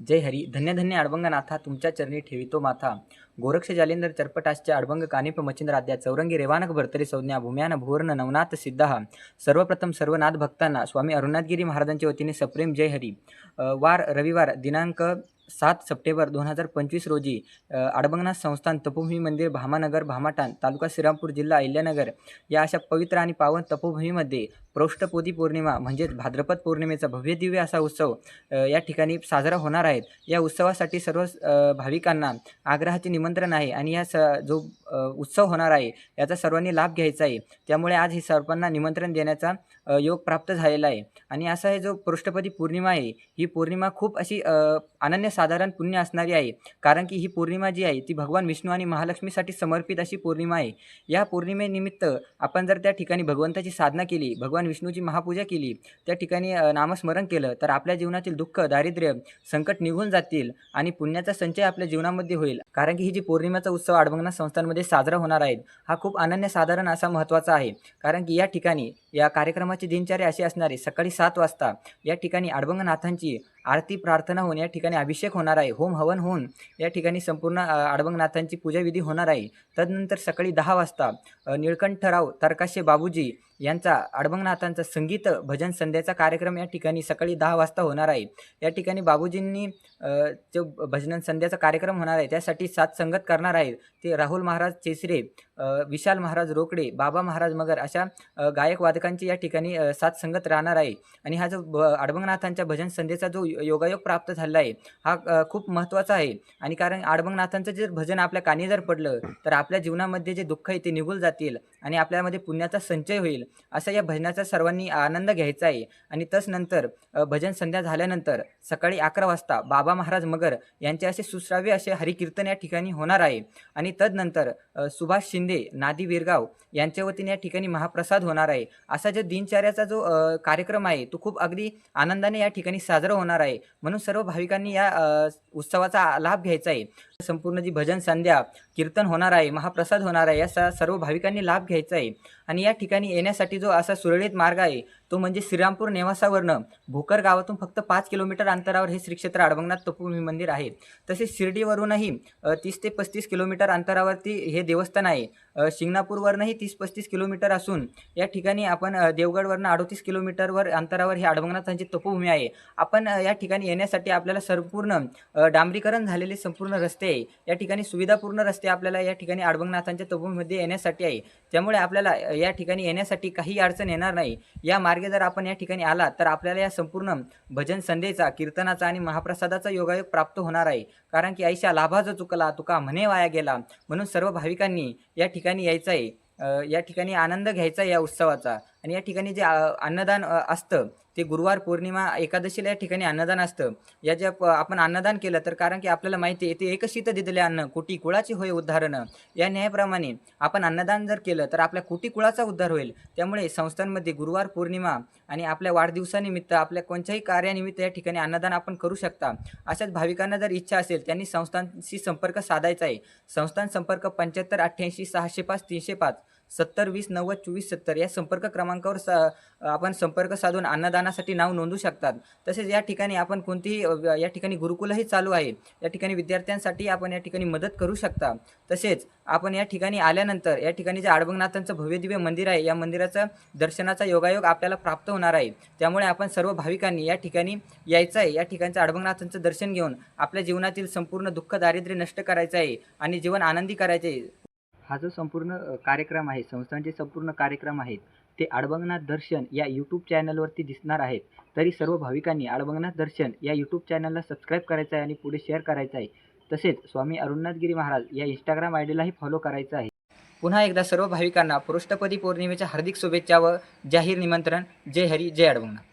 जय हरी. धन्य धन्य अडबंगनाथा तुमच्या चरणी ठेवितो माथा. गोरक्ष जालेंद्र चरपटाश्च अडबंग कानिप मच्छिंद्राद्या चौरंगी रेवानक भरतरी संज्ञा भूम्यान भुवर्ण नवनाथ सिद्धा सर्वप्रथम सर्व नाथ भक्तांना स्वामी अरुणाथगिरी महाराजांच्या वतीने सप्रेम जय हरी. वार रविवार दिनांक सात सप्टेंबर दोन हजार पंचवीस रोजी आडबंगनाथ संस्थान तपोभूमी मंदिर भामानगर भामाटान तालुका श्रीरामपूर जिल्हा अहिल्यानगर या अशा पवित्र आणि पावन तपोभूमीमध्ये पौष्टपोदी पौर्णिमा म्हणजेच भाद्रपद पौर्णिमेचा भव्य दिव्य असा उत्सव या ठिकाणी साजरा होणार आहेत. या उत्सवासाठी सर्व भाविकांना आग्रहाचे निमंत्रण आहे आणि या स जो उत्सव होणार आहे याचा सर्वांनी लाभ घ्यायचा आहे. त्यामुळे आज हे सर्वांना निमंत्रण देण्याचा योग प्राप्त झालेला आहे. आणि असा हे जो पृष्ठपदी पौर्णिमा आहे ही पौर्णिमा खूप अशी अनन्य साधारण पुण्य असणारी आहे. कारण की ही पौर्णिमा जी आहे ती भगवान विष्णू आणि महालक्ष्मीसाठी समर्पित अशी पौर्णिमा आहे. या पौर्णिमेनिमित्त आपण जर त्या ठिकाणी भगवंताची साधना केली भगवान विष्णूची महापूजा केली त्या ठिकाणी नामस्मरण केलं तर आपल्या जीवनातील दुःख दारिद्र्य संकट निघून जातील आणि पुण्याचा संचय आपल्या जीवनामध्ये होईल. कारण की ही जी पौर्णिमेचा उत्सव अडबंगनाथ संस्थांमध्ये साजरा होणार आहे हा खूप अनन्यसाधारण असा महत्त्वाचा आहे. कारण की या ठिकाणी या कार्यक्रमाची दिनचर्या अशी असणारे सकाळी सात वाजता या ठिकाणी आडबंगनाथांची आरती प्रार्थना होऊन या ठिकाणी अभिषेक होणार आहे. होम हवन होऊन या ठिकाणी संपूर्ण आडबंगनाथांची पूजाविधी होणार आहे. तदनंतर सकाळी दहा वाजता निळकंठराव तरकाशे बाबूजी यांचा अडबंगनाथांचा संगीत भजन संध्याचा कार्यक्रम या ठिकाणी सकाळी दहा वाजता होणार आहे. या ठिकाणी बाबूजींनी जो भजन संध्याचा कार्यक्रम होणार आहे त्यासाठी सात संगत करणार आहेत. ते राहुल महाराज चेसरे विशाल महाराज रोकडे बाबा महाराज मगर अशा गायक वादकांची या ठिकाणी सात संगत राहणार आहे. आणि हा जो ब अडबंगनाथांच्या भजन संध्येचा जो योगायोग प्राप्त झालेला आहे हा खूप महत्त्वाचा आहे. आणि कारण अडबंगनाथांचं जर भजन आपल्या कानी जर पडलं तर आपल्या जीवनामध्ये जे दुःख आहे ते निघून जातील आणि आपल्यामध्ये पुण्याचा संचय होईल. असा या भजनाचा सर्वांनी आनंद घ्यायचा आहे. आणि तस नंतर भजन संध्या झाल्यानंतर सकाळी अकरा वाजता बाबा महाराज मगर यांचे असे सुश्राव्य असे हरिकीर्तन या ठिकाणी होणार आहे. आणि तदनंतर सुभाष शिंदे नादी विरगाव यांच्या वतीने या ठिकाणी महाप्रसाद होणार आहे. असा जो दिनचर्याचा जो कार्यक्रम आहे तो खूप अगदी आनंदाने या ठिकाणी साजरा होणार आहे. म्हणून सर्व भाविकांनी या उत्सवाचा लाभ घ्यायचा आहे. संपूर्ण जी भजन संध्या कीर्तन होणार आहे महाप्रसाद होणार आहे याचा सर्व भाविकांनी लाभ घ्यायचा आहे आणि या ठिकाणी येण्यासाठी जो असा सुरळीत मार्ग आहे तो म्हणजे श्रीरामपूर नेवासावरनं भोकर गावातून फक्त पाच किलोमीटर अंतरावर हे श्री क्षेत्र अडबंगनाथ तपोभूमी मंदिर आहे. तसेच शिर्डीवरूनही तीस ते पस्तीस किलोमीटर अंतरावरती हे देवस्थान आहे. शिंगणापूरवरनंही तीस पस्तीस किलोमीटर असून या ठिकाणी आपण देवगडवरनं अडोतीस किलोमीटरवर अंतरावर हे अडबंगनाथांची तपोभूमी आहे आपण या ठिकाणी येण्यासाठी आपल्याला संपूर्ण डांबरीकरण झालेले संपूर्ण रस्ते आहे. या ठिकाणी सुविधापूर्ण रस्ते आपल्याला या ठिकाणी अडबंगनाथांच्या तबूमध्ये येण्यासाठी आहे. त्यामुळे आपल्याला या ठिकाणी येण्यासाठी काही अडचण येणार नाही. या मार्गे जर आपण या ठिकाणी आला तर आपल्याला या संपूर्ण भजन संध्येचा कीर्तनाचा आणि महाप्रसादाचा योगायोग प्राप्त होणार आहे. कारण की आईशा लाभा जो चुकला तुका म्हणे वाया गेला. म्हणून सर्व भाविकांनी या ठिकाणी यायचं आहे. या ठिकाणी आनंद घ्यायचा आहे या उत्सवाचा. आणि या ठिकाणी जे अन्नदान असतं ते गुरुवार पौर्णिमा एकादशीला या ठिकाणी अन्नदान असतं. या ज्या आपण अन्नदान केलं तर कारण की आपल्याला माहिती आहे ते एकशीत दिलेले अन्न. कोटी कुळाचे होय उद्धारण या न्यायाप्रमाणे आपण अन्नदान जर केलं तर आपल्या कोटी कुळाचा उद्धार होईल. त्यामुळे संस्थांमध्ये गुरुवार पौर्णिमा आणि आपल्या वाढदिवसानिमित्त आपल्या कोणत्याही कार्यानिमित्त या ठिकाणी अन्नदान आपण करू शकता. अशाच भाविकांना जर इच्छा असेल त्यांनी संस्थांशी संपर्क साधायचा आहे. संस्थान संपर्क पंच्याहत्तर अठ्ठ्याऐंशी सहाशे पाच तीनशे पाच. सत्तर वीस नव्वद चोवीस सत्तर या संपर्क क्रमांकावर स आपण संपर्क साधून अन्नदानासाठी नाव नोंदवू शकतात. तसेच या ठिकाणी आपण कोणतीही या ठिकाणी गुरुकुलही चालू आहे. या ठिकाणी विद्यार्थ्यांसाठी आपण या ठिकाणी मदत करू शकता. तसेच आपण या ठिकाणी आल्यानंतर या ठिकाणी जे आडबंगनाथांचं भव्यदिव्य मंदिर आहे या मंदिराचं दर्शनाचा योगायोग आपल्याला प्राप्त होणार आहे. त्यामुळे आपण सर्व भाविकांनी या ठिकाणी यायचं आहे या ठिकाणचं आडबंगनाथांचं दर्शन घेऊन आपल्या जीवनातील संपूर्ण दुःख दारिद्र्य नष्ट करायचं आहे आणि जीवन आनंदी करायचे आहे हा जो संपूर्ण कार्यक्रम आहे संस्थांचे संपूर्ण कार्यक्रम आहेत ते आडबंगनाथ दर्शन या यूट्यूब चॅनलवरती दिसणार आहेत. तरी सर्व भाविकांनी आडबंगनाथ दर्शन या यूट्यूब चॅनलला सबस्क्राईब करायचं आहे आणि पुढे शेअर करायचं आहे. तसेच स्वामी अरुणनाथगिरी महाराज या इंस्टाग्राम आय डीलाही फॉलो करायचं आहे. पुन्हा एकदा सर्व भाविकांना पृष्ठपदी पौर्णिमेच्या हार्दिक शुभेच्छा व जाहीर निमंत्रण. जय हरी जय अडबंगनाथ